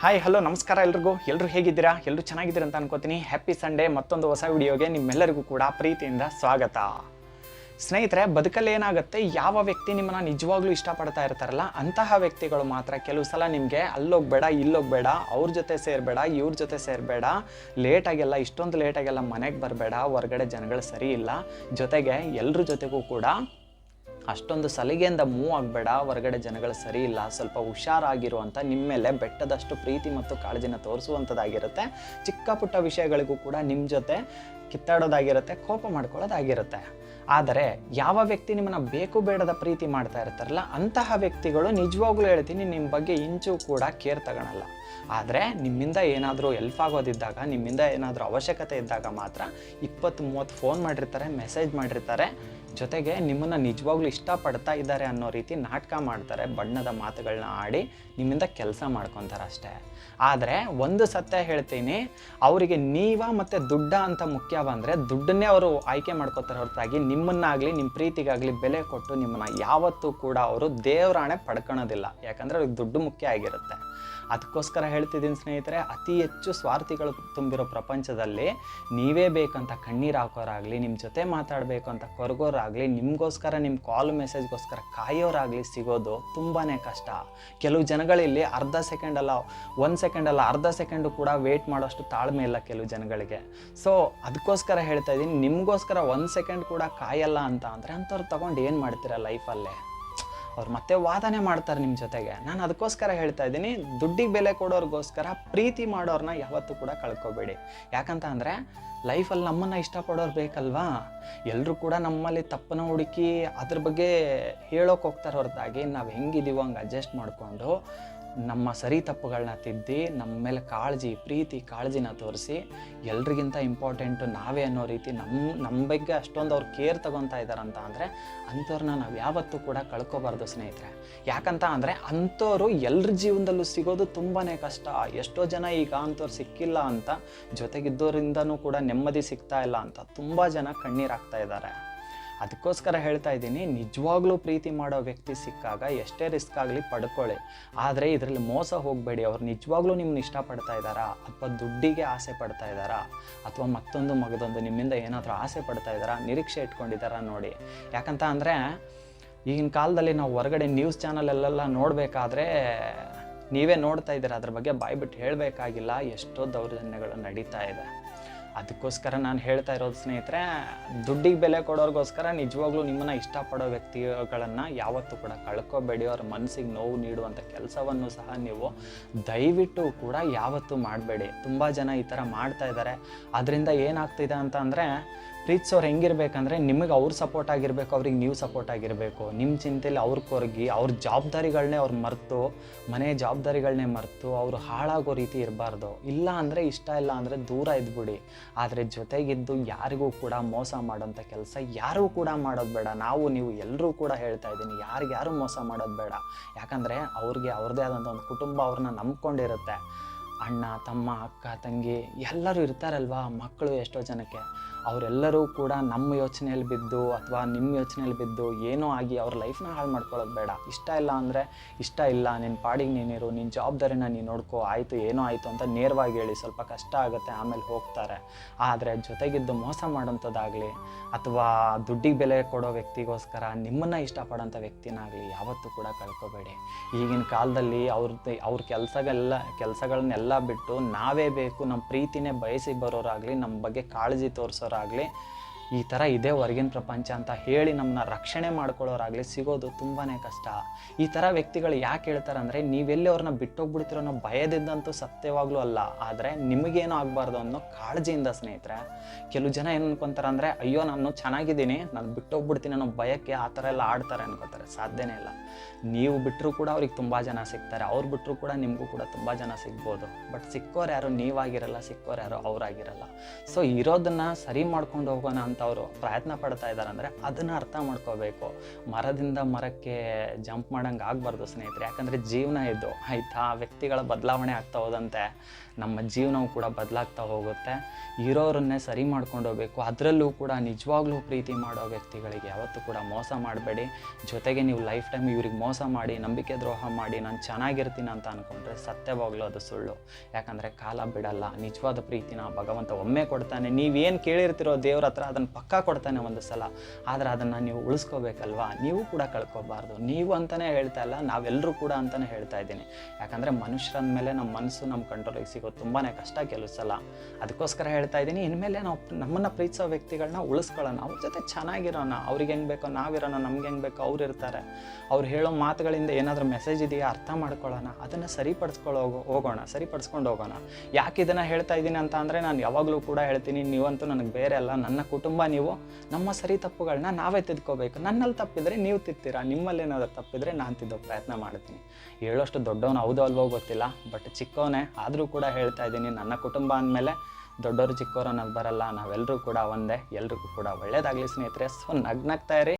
Hi hello ನಮಸ್ಕಾರ ಎಲ್ರಿಗೂ. ಎಲ್ಲರೂ ಹೇಗಿದ್ದೀರಾ? ಎಲ್ಲರೂ ಚೆನ್ನಾಗಿದ್ದೀರಾ ಅಂತ ಅನ್ಕೋತೀನಿ. ಹ್ಯಾಪಿ ಸಂಡೇ ಮತ್ತೊಂದು ಹೊಸ ವಿಡಿಯೋಗೆ ನಿಮ್ಮೆಲ್ಲರಿಗೂ ಕೂಡ ಪ್ರೀತಿಯಿಂದ ಸ್ವಾಗತ. ಸ್ನೇಹಿತರೆ, ಬದುಕಲ್ಲಿ ಏನಾಗುತ್ತೆ? ಯಾವ ವ್ಯಕ್ತಿ ನಿಮ್ಮನ್ನು ನಿಜವಾಗ್ಲೂ ಇಷ್ಟಪಡ್ತಾ ಇರ್ತಾರಲ್ಲ, ಅಂತಹ ವ್ಯಕ್ತಿಗಳು ಮಾತ್ರ ಕೆಲವು ಸಲ ನಿಮಗೆ ಅಲ್ಲೋಗ್ಬೇಡ, ಇಲ್ಲೋಗ್ಬೇಡ, ಅವ್ರ ಜೊತೆ ಸೇರಬೇಡ, ಇವ್ರ ಜೊತೆ ಸೇರಬೇಡ, ಲೇಟಾಗೆಲ್ಲ, ಇಷ್ಟೊಂದು ಲೇಟಾಗೆಲ್ಲ ಮನೆಗೆ ಬರಬೇಡ, ಹೊರಗಡೆ ಜನಗಳು ಸರಿ ಇಲ್ಲ. ಜೊತೆಗೆ ಎಲ್ಲರ ಜೊತೆಗೂ ಕೂಡ ಅಷ್ಟೊಂದು ಸಲಿಗೆಯಿಂದ ಮೂವ್ ಆಗಬೇಡ, ಹೊರಗಡೆ ಜನಗಳು ಸರಿ ಇಲ್ಲ, ಸ್ವಲ್ಪ ಹುಷಾರಾಗಿರು ಅಂತ ನಿಮ್ಮ ಮೇಲೆ ಬೆಟ್ಟದಷ್ಟು ಪ್ರೀತಿ ಮತ್ತು ಕಾಳಜಿನ ತೋರಿಸುವಂಥದ್ದಾಗಿರುತ್ತೆ. ಚಿಕ್ಕ ಪುಟ್ಟ ವಿಷಯಗಳಿಗೂ ಕೂಡ ನಿಮ್ಮ ಜೊತೆ ಕಿತ್ತಾಡೋದಾಗಿರುತ್ತೆ, ಕೋಪ ಮಾಡ್ಕೊಳ್ಳೋದಾಗಿರುತ್ತೆ. ಆದರೆ ಯಾವ ವ್ಯಕ್ತಿ ನಿಮ್ಮನ್ನು ಬೇಕು ಬೇಡದ ಪ್ರೀತಿ ಮಾಡ್ತಾ ಇರ್ತಾರಲ್ಲ, ಅಂತಹ ವ್ಯಕ್ತಿಗಳು ನಿಜವಾಗ್ಲೂ ಹೇಳ್ತೀನಿ ನಿಮ್ಮ ಬಗ್ಗೆ ಇಂಚು ಕೂಡ ಕೇರ್ ತಗೊಳಲ್ಲ. ಆದರೆ ನಿಮ್ಮಿಂದ ಏನಾದರೂ ಎಲ್ಪ್ ಆಗೋದಿದ್ದಾಗ, ನಿಮ್ಮಿಂದ ಏನಾದರೂ ಅವಶ್ಯಕತೆ ಇದ್ದಾಗ ಮಾತ್ರ ಇಪ್ಪತ್ತು ಮೂವತ್ತು ಫೋನ್ ಮಾಡಿರ್ತಾರೆ ಮೆಸೇಜ್ ಮಾಡಿರ್ತಾರೆ. ಜೊತೆಗೆ ನಿಮ್ಮನ್ನು ನಿಜವಾಗ್ಲೂ ಇಷ್ಟಪಡ್ತಾ ಇದ್ದಾರೆ ಅನ್ನೋ ರೀತಿ ನಾಟಕ ಮಾಡ್ತಾರೆ, ಬಣ್ಣದ ಮಾತುಗಳನ್ನ ಆಡಿ ನಿಮ್ಮಿಂದ ಕೆಲಸ ಮಾಡ್ಕೊತಾರೆ ಅಷ್ಟೇ ಆದರೆ ಒಂದು ಸತ್ಯ ಹೇಳ್ತೀನಿ, ಅವರಿಗೆ ನೀವ ಮತ್ತು ದುಡ್ಡ ಅಂತ ಮುಖ್ಯ ಬಂದರೆ ದುಡ್ಡನ್ನೇ ಅವರು ಆಯ್ಕೆ ಮಾಡ್ಕೋತಾರೆ ಹೊರತಾಗಿ ನಿಮ್ಮನ್ನಾಗಲಿ ನಿಮ್ಮ ಪ್ರೀತಿಗಾಗಲಿ ಬೆಲೆ ಕೊಟ್ಟು ನಿಮ್ಮನ್ನು ಯಾವತ್ತೂ ಕೂಡ ಅವರು ದೇವರಾಣೆ ಪಡ್ಕೊಳೋದಿಲ್ಲ. ಯಾಕಂದರೆ ಅವ್ರಿಗೆ ದುಡ್ಡು ಮುಖ್ಯ ಆಗಿರುತ್ತೆ. ಅದಕ್ಕೋಸ್ಕರ ಹೇಳ್ತಿದ್ದೀನಿ ಸ್ನೇಹಿತರೆ, ಅತಿ ಹೆಚ್ಚು ಸ್ವಾರ್ಥಿಗಳು ತುಂಬಿರೋ ಪ್ರಪಂಚದಲ್ಲಿ ನೀವೇ ಬೇಕಂತ ಕಣ್ಣೀರು ಹಾಕೋರಾಗಲಿ ನಿಮ್ಮ ಜೊತೆ ಮಾತಾಡಬೇಕು ಅಂತ ಕೊರಗೋರಾಗಲಿ, ನಿಮಗೋಸ್ಕರ ನಿಮ್ಮ ಕಾಲ್ ಮೆಸೇಜ್ಗೋಸ್ಕರ ಕಾಯೋರಾಗಲಿ ಸಿಗೋದು ತುಂಬಾ ಕಷ್ಟ. ಕೆಲವು ಜನಗಳಲ್ಲಿ ಅರ್ಧ ಸೆಕೆಂಡ್ ಅಲ್ಲ, ಒಂದು ಸೆಕೆಂಡ್ ಅಲ್ಲ, ಅರ್ಧ ಸೆಕೆಂಡು ಕೂಡ ವೇಟ್ ಮಾಡೋಷ್ಟು ತಾಳ್ಮೆ ಇಲ್ಲ ಕೆಲವು ಜನಗಳಿಗೆ. ಸೊ ಅದಕ್ಕೋಸ್ಕರ ಹೇಳ್ತಾ ಇದ್ದೀನಿ ನಿಮಗೋಸ್ಕರ ಒಂದು ಸೆಕೆಂಡ್ ಕೂಡ ಕಾಯಲ್ಲ ಅಂತ ಅಂದರೆ ಅಂಥವ್ರು ತಗೊಂಡು ಏನು ಮಾಡ್ತೀರಾ ಲೈಫಲ್ಲೇ ಅವ್ರು ಮತ್ತೆ ವಾದನೆ ಮಾಡ್ತಾರೆ ನಿಮ್ಮ ಜೊತೆಗೆ. ನಾನು ಅದಕ್ಕೋಸ್ಕರ ಹೇಳ್ತಾ ಇದ್ದೀನಿ, ದುಡ್ಡಿಗೆ ಬೆಲೆ ಕೊಡೋರಿಗೋಸ್ಕರ ಪ್ರೀತಿ ಮಾಡೋರನ್ನ ಯಾವತ್ತೂ ಕೂಡ ಕಳ್ಕೊಬೇಡಿ. ಯಾಕಂತ ಅಂದರೆ ಲೈಫಲ್ಲಿ ನಮ್ಮನ್ನು ಇಷ್ಟಪಡೋರು ಬೇಕಲ್ವಾ? ಎಲ್ಲರೂ ಕೂಡ ನಮ್ಮಲ್ಲಿ ತಪ್ಪನ ಹುಡುಕಿ ಅದ್ರ ಬಗ್ಗೆ ಹೇಳೋಕೆ ಹೋಗ್ತಾರೆ ಹೊರತಾಗಿ ನಾವು ಹೆಂಗಿದೀವೋ ಹಂಗೆ ಅಡ್ಜಸ್ಟ್ ಮಾಡಿಕೊಂಡು ನಮ್ಮ ಸರಿ ತಪ್ಪುಗಳನ್ನ ತಿದ್ದಿ ನಮ್ಮ ಮೇಲೆ ಕಾಳಜಿ, ಪ್ರೀತಿ, ಕಾಳಜಿನ ತೋರಿಸಿ ಎಲ್ರಿಗಿಂತ ಇಂಪಾರ್ಟೆಂಟು ನಾವೇ ಅನ್ನೋ ರೀತಿ ನಮ್ಮ ನಮ್ಮ ಬಗ್ಗೆ ಅಷ್ಟೊಂದು ಅವ್ರು ಕೇರ್ ತಗೊತಾ ಇದ್ದಾರಂತ ಅಂದರೆ ಅಂಥವ್ರನ್ನ ನಾವು ಯಾವತ್ತೂ ಕೂಡ ಕಳ್ಕೊಬಾರ್ದು ಸ್ನೇಹಿತರೆ. ಯಾಕಂತ ಅಂದರೆ ಅಂಥವ್ರು ಎಲ್ಲರ ಜೀವನದಲ್ಲೂ ಸಿಗೋದು ತುಂಬಾ ಕಷ್ಟ. ಎಷ್ಟೋ ಜನ ಈಗ ಅಂಥವ್ರು ಸಿಕ್ಕಿಲ್ಲ ಅಂತ ಜೊತೆಗಿದ್ದವರಿಂದನೂ ಕೂಡ ನೆಮ್ಮದಿ ಸಿಗ್ತಾ ಇಲ್ಲ ಅಂತ ತುಂಬ ಜನ ಕಣ್ಣೀರಾಗ್ತಾ ಇದ್ದಾರೆ. ಅದಕ್ಕೋಸ್ಕರ ಹೇಳ್ತಾ ಇದ್ದೀನಿ, ನಿಜವಾಗ್ಲೂ ಪ್ರೀತಿ ಮಾಡೋ ವ್ಯಕ್ತಿ ಸಿಕ್ಕಾಗ ಎಷ್ಟೇ ರಿಸ್ಕ್ ಆಗಲಿ ಪಡ್ಕೊಳ್ಳಿ. ಆದರೆ ಇದರಲ್ಲಿ ಮೋಸ ಹೋಗಬೇಡಿ, ಅವ್ರು ನಿಜವಾಗ್ಲೂ ನಿಮ್ಮನ್ನ ಇಷ್ಟಪಡ್ತಾ ಇದ್ದಾರಾ? ಅಥವಾ ದುಡ್ಡಿಗೆ ಆಸೆ ಪಡ್ತಾ ಇದ್ದಾರಾ? ಅಥವಾ ಮತ್ತೊಂದು ಮಗದೊಂದು ನಿಮ್ಮಿಂದ ಏನಾದರೂ ಆಸೆ ಪಡ್ತಾ ಇದ್ದಾರಾ? ನಿರೀಕ್ಷೆ ಇಟ್ಕೊಂಡಿದ್ದಾರಾ ನೋಡಿ. ಯಾಕಂತ ಅಂದರೆ, ಈಗಿನ ಕಾಲದಲ್ಲಿ ನಾವು ಹೊರಗಡೆ ನ್ಯೂಸ್ ಚಾನಲಲ್ಲೆಲ್ಲ ನೋಡಬೇಕಾದ್ರೆ, ನೀವೇ ನೋಡ್ತಾ ಇದ್ದೀರಾ? ಅದ್ರ ಬಗ್ಗೆ ಬಾಯ್ಬಿಟ್ಟು ಹೇಳಬೇಕಾಗಿಲ್ಲ. ಎಷ್ಟೋ ದೌರ್ಜನ್ಯಗಳು ನಡೀತಾ ಇದೆ. ಅದಕ್ಕೋಸ್ಕರ ನಾನು ಹೇಳ್ತಾ ಇರೋದು ಸ್ನೇಹಿತರೆ, ದುಡ್ಡಿಗೆ ಬೆಲೆ ಕೊಡೋರಿಗೋಸ್ಕರ ನಿಜವಾಗ್ಲೂ ನಿಮ್ಮನ್ನು ಇಷ್ಟಪಡೋ ವ್ಯಕ್ತಿಗಳನ್ನು ಯಾವತ್ತೂ ಕೂಡ ಕಳ್ಕೊಬೇಡಿ. ಅವ್ರ ಮನಸ್ಸಿಗೆ ನೋವು ನೀಡುವಂಥ ಕೆಲಸವನ್ನು ಸಹ ನೀವು ದಯವಿಟ್ಟು ಕೂಡ ಯಾವತ್ತೂ ಮಾಡಬೇಡಿ. ತುಂಬ ಜನ ಈ ಥರ ಮಾಡ್ತಾ ಇದ್ದಾರೆ. ಅದರಿಂದ ಏನಾಗ್ತಿದೆ ಅಂತ ಅಂದರೆ ಪ್ರೀತಿಸೋರು ಹೆಂಗಿರ್ಬೇಕಂದ್ರೆ ನಿಮಗೆ ಅವ್ರ ಸಪೋರ್ಟ್ ಆಗಿರಬೇಕು, ಅವ್ರಿಗೆ ನೀವು ಸಪೋರ್ಟ್ ಆಗಿರಬೇಕು. ನಿಮ್ಮ ಚಿಂತೆಯಲ್ಲಿ ಅವ್ರ ಕೊರಗಿ, ಅವ್ರ ಜವಾಬ್ದಾರಿಗಳನ್ನೇ ಅವ್ರು ಮರೆತು, ಮನೆ ಜವಾಬ್ದಾರಿಗಳನ್ನೇ ಮರೆತು, ಅವರು ಹಾಳಾಗೋ ರೀತಿ ಇರಬಾರ್ದು. ಇಲ್ಲ ಅಂದರೆ ಇಷ್ಟ ಇಲ್ಲ ಅಂದರೆ ದೂರ ಇದ್ಬಿಡಿ. ಆದರೆ ಜೊತೆಗಿದ್ದು ಯಾರಿಗೂ ಕೂಡ ಮೋಸ ಮಾಡೋಂಥ ಕೆಲಸ ಯಾರೂ ಕೂಡ ಮಾಡೋದು ಬೇಡ. ನಾವು, ನೀವು ಎಲ್ಲರೂ ಕೂಡ ಹೇಳ್ತಾ ಇದ್ದೀನಿ ಯಾರಿಗ್ಯಾರು ಮೋಸ ಮಾಡೋದು ಬೇಡ. ಯಾಕಂದರೆ ಅವ್ರಿಗೆ ಅವ್ರದ್ದೇ ಆದಂಥ ಒಂದು ಕುಟುಂಬ ಅವ್ರನ್ನ ನಂಬ್ಕೊಂಡಿರುತ್ತೆ. ಅಣ್ಣ, ತಮ್ಮ, ಅಕ್ಕ, ತಂಗಿ ಎಲ್ಲರೂ ಇರ್ತಾರಲ್ವಾ ಮಕ್ಕಳು ಎಷ್ಟೋ ಜನಕ್ಕೆ. ಅವರೆಲ್ಲರೂ ಕೂಡ ನಮ್ಮ ಯೋಚನೆಯಲ್ಲಿ ಬಿದ್ದು ಅಥವಾ ನಿಮ್ಮ ಯೋಚನೆಯಲ್ಲಿ ಬಿದ್ದು ಏನೋ ಆಗಿ ಅವ್ರ ಲೈಫ್ನ ಹಾಳು ಮಾಡ್ಕೊಳ್ಳೋದು ಬೇಡ. ಇಷ್ಟ ಇಲ್ಲ ಅಂದರೆ ಇಷ್ಟ ಇಲ್ಲ ನಿನ್ನ ಪಾಡಿಗೆ ನೀನಿರು ನಿನ್ನ ಜವಾಬ್ದಾರಿನ ನೀನು ನೋಡ್ಕೋ, ಆಯಿತು, ಏನೋ ಆಯಿತು ಅಂತ ನೇರವಾಗಿ ಹೇಳಿ ಸ್ವಲ್ಪ ಕಷ್ಟ ಆಗುತ್ತೆ, ಆಮೇಲೆ ಹೋಗ್ತಾರೆ. ಆದರೆ ಜೊತೆಗಿದ್ದು ಮೋಸ ಮಾಡೋಂಥದ್ದಾಗಲಿ ಅಥವಾ ದುಡ್ಡಿಗೆ ಬೆಲೆ ಕೊಡೋ ವ್ಯಕ್ತಿಗೋಸ್ಕರ ನಿಮ್ಮನ್ನು ಇಷ್ಟಪಡೋಂಥ ವ್ಯಕ್ತಿನಾಗಲಿ ಯಾವತ್ತೂ ಕೂಡ ಕಳ್ಕೊಬೇಡಿ. ಈಗಿನ ಕಾಲದಲ್ಲಿ ಅವ್ರದ್ದು ಅವ್ರ ಕೆಲಸಗಳೆಲ್ಲ ಕೆಲಸಗಳನ್ನೆಲ್ಲ ಬಿಟ್ಟು ನಾವೇ ಬೇಕು ನಮ್ಮ ಪ್ರೀತಿನೇ ಬಯಸಿ ಬರೋರಾಗಲಿ ನಮ್ಮ ಬಗ್ಗೆ ಕಾಳಜಿ ತೋರಿಸೋರಾಗಲಿ ಈ ಥರ ಇದೇ ಹೊರಗಿನ ಪ್ರಪಂಚ ಅಂತ ಹೇಳಿ ನಮ್ಮನ್ನ ರಕ್ಷಣೆ ಮಾಡ್ಕೊಳ್ಳೋರಾಗಲಿ ಸಿಗೋದು ತುಂಬಾ ಕಷ್ಟ. ಈ ಥರ ವ್ಯಕ್ತಿಗಳು ಯಾಕೆ ಹೇಳ್ತಾರೆ ಅಂದರೆ ನೀವೆಲ್ಲಿ ಅವ್ರನ್ನ ಬಿಟ್ಟೋಗ್ಬಿಡ್ತಿರೋ ಅನ್ನೋ ಭಯದಿಂದಂತೂ ಸತ್ಯವಾಗ್ಲೂ ಅಲ್ಲ. ಆದರೆ ನಿಮಗೇನು ಆಗಬಾರ್ದು ಅನ್ನೋ ಕಾಳಜಿಯಿಂದ ಸ್ನೇಹಿತರೆ, ಕೆಲವು ಜನ ಏನು ಅನ್ಕೊತಾರೆ ಅಂದರೆ ಅಯ್ಯೋ, ನಾನು ಚೆನ್ನಾಗಿದ್ದೀನಿ, ನಾನು ಬಿಟ್ಟೋಗ್ಬಿಡ್ತೀನಿ ಅನ್ನೋ ಭಯಕ್ಕೆ ಆ ಥರ ಎಲ್ಲ ಆಡ್ತಾರೆ ಅನ್ಕೋತಾರೆ. ಸಾಧ್ಯನೇ ಇಲ್ಲ. ನೀವು ಬಿಟ್ಟರು ಕೂಡ ಅವ್ರಿಗೆ ತುಂಬ ಜನ ಸಿಗ್ತಾರೆ. ಅವ್ರು ಬಿಟ್ಟರು ಕೂಡ ನಿಮಗೂ ಕೂಡ ತುಂಬ ಜನ ಸಿಗ್ಬೋದು. ಬಟ್ ಸಿಕ್ಕೋರು ಯಾರು? ನೀವಾಗಿರಲ್ಲ. ಸಿಕ್ಕೋರು ಯಾರು? ಅವರಾಗಿರಲ್ಲ. ಸೊ ಇರೋದನ್ನ ಸರಿ ಮಾಡ್ಕೊಂಡು ಹೋಗೋಣ ಅಂತ ಅಂಥವ್ರು ಪ್ರಯತ್ನ ಪಡ್ತಾ ಇದ್ದಾರೆ ಅಂದರೆ ಅದನ್ನು ಅರ್ಥ ಮಾಡ್ಕೋಬೇಕು. ಮರದಿಂದ ಮರಕ್ಕೆ ಜಂಪ್ ಮಾಡೋಂಗೆ ಆಗಬಾರ್ದು ಸ್ನೇಹಿತರೆ, ಯಾಕಂದರೆ ಜೀವನ ಇದು. ಆಯಿತಾ? ವ್ಯಕ್ತಿಗಳ ಬದಲಾವಣೆ ಆಗ್ತಾ ಹೋದಂತೆ ನಮ್ಮ ಜೀವನವು ಕೂಡ ಬದಲಾಗ್ತಾ ಹೋಗುತ್ತೆ. ಇರೋರನ್ನೇ ಸರಿ ಮಾಡ್ಕೊಂಡು ಹೋಗಬೇಕು. ಅದರಲ್ಲೂ ಕೂಡ ನಿಜವಾಗ್ಲೂ ಪ್ರೀತಿ ಮಾಡೋ ವ್ಯಕ್ತಿಗಳಿಗೆ ಯಾವತ್ತೂ ಕೂಡ ಮೋಸ ಮಾಡಬೇಡಿ. ಜೊತೆಗೆ ನೀವು ಲೈಫ್ ಟೈಮ್ ಇವ್ರಿಗೆ ಮೋಸ ಮಾಡಿ, ನಂಬಿಕೆ ದ್ರೋಹ ಮಾಡಿ, ನಾನು ಚೆನ್ನಾಗಿರ್ತೀನಿ ಅಂತ ಅಂದ್ಕೊಂಡ್ರೆ ಸತ್ಯವಾಗ್ಲೂ ಅದು ಸುಳ್ಳು. ಯಾಕಂದರೆ ಕಾಲ ಬಿಡಲ್ಲ. ನಿಜವಾದ ಪ್ರೀತಿನ ಭಗವಂತ ಒಮ್ಮೆ ಕೊಡ್ತಾನೆ. ನೀವೇನು ಕೇಳಿರ್ತಿರೋ ದೇವ್ರ ಹತ್ರ ಅದನ್ನು ಪಕ್ಕಾ ಕೊಡ್ತಾನೆ ಒಂದು ಸಲ. ಆದರೆ ಅದನ್ನು ನೀವು ಉಳಿಸ್ಕೋಬೇಕಲ್ವಾ? ನೀವು ಕೂಡ ಕಳ್ಕೊಬಾರ್ದು. ನೀವು ಅಂತಲೇ ಹೇಳ್ತಾ ಇಲ್ಲ ನಾವೆಲ್ಲರೂ ಕೂಡ ಅಂತಲೇ ಹೇಳ್ತಾ ಇದ್ದೀನಿ. ಯಾಕಂದರೆ ಮನುಷ್ಯರಂದ ಮೇಲೆ ನಮ್ಮ ಮನಸ್ಸು, ನಮ್ಮ ಕಂಟ್ರೋಲಿಗೆ ಸಿಗೋದು ತುಂಬಾ ಕಷ್ಟ ಕೆಲವು ಸಲ. ಅದಕ್ಕೋಸ್ಕರ ಹೇಳ್ತಾ ಇದ್ದೀನಿ, ಇನ್ಮೇಲೆ ನಾವು ನಮ್ಮನ್ನು ಪ್ರೀತಿಸೋ ವ್ಯಕ್ತಿಗಳನ್ನ ಉಳಿಸ್ಕೊಳ್ಳೋಣ. ಅವ್ರ ಜೊತೆ ಚೆನ್ನಾಗಿರೋಣ. ಅವ್ರಿಗೆ ಹೆಂಗೆ ಬೇಕೋ, ನಾವಿರೋಣ, ನಮ್ಗೆ ಹೆಂಗೆ ಬೇಕೋ, ಅವ್ರು ಇರ್ತಾರೆ. ಅವ್ರು ಹೇಳೋ ಮಾತುಗಳಿಂದ ಏನಾದರೂ ಮೆಸೇಜ್ ಇದೆಯಾ, ಅರ್ಥ ಮಾಡ್ಕೊಳ್ಳೋಣ. ಅದನ್ನು ಸರಿಪಡಿಸ್ಕೊಳ್ಳೋ ಹೋಗೋಣ, ಸರಿಪಡಿಸ್ಕೊಂಡು ಹೋಗೋಣ. ಯಾಕೆ ಇದನ್ನು ಹೇಳ್ತಾ ಇದ್ದೀನಿ ಅಂತ ಅಂದರೆ, ನಾನು ಯಾವಾಗಲೂ ಕೂಡ ಹೇಳ್ತೀನಿ, ನೀವಂತೂ ನನಗೆ ಬೇರೆ ಅಲ್ಲ. ನನ್ನ ಕುಟುಂಬ ನೀವು ನಮ್ಮ ಸರಿ ತಪ್ಪುಗಳನ್ನ ನಾವೇ ತಿದ್ಕೋಬೇಕು. ನನ್ನಲ್ಲಿ ತಪ್ಪಿದ್ರೆ ನೀವು ತಿತ್ತೀರಾ ನಿಮ್ಮಲ್ಲಿ ಏನಾದರೂ ತಪ್ಪಿದ್ರೆ ನಾನು ತಿದ್ದೋ ಪ್ರಯತ್ನ ಮಾಡ್ತೀನಿ. ಹೇಳೋಷ್ಟು ದೊಡ್ಡವನು ಹೌದು ಅಲ್ವೋ ಗೊತ್ತಿಲ್ಲ ಬಟ್ ಚಿಕ್ಕವನೇ ಆದರೂ ಕೂಡ ಹೇಳ್ತಾ ಇದ್ದೀನಿ. ನನ್ನ ಕುಟುಂಬ ಅಂದಮೇಲೆ ದೊಡ್ಡವರು ಚಿಕ್ಕವರು ಅನ್ನೋದು ಬರಲ್ಲ. ನಾವೆಲ್ಲರೂ ಕೂಡ ಒಂದೇ, ಎಲ್ರಿಗೂ ಕೂಡ ಒಳ್ಳೇದಾಗಲಿ ಸ್ನೇಹಿತರೆ. ಸೊ ನಗ್ನಗ್ತಾ ಇರಿ.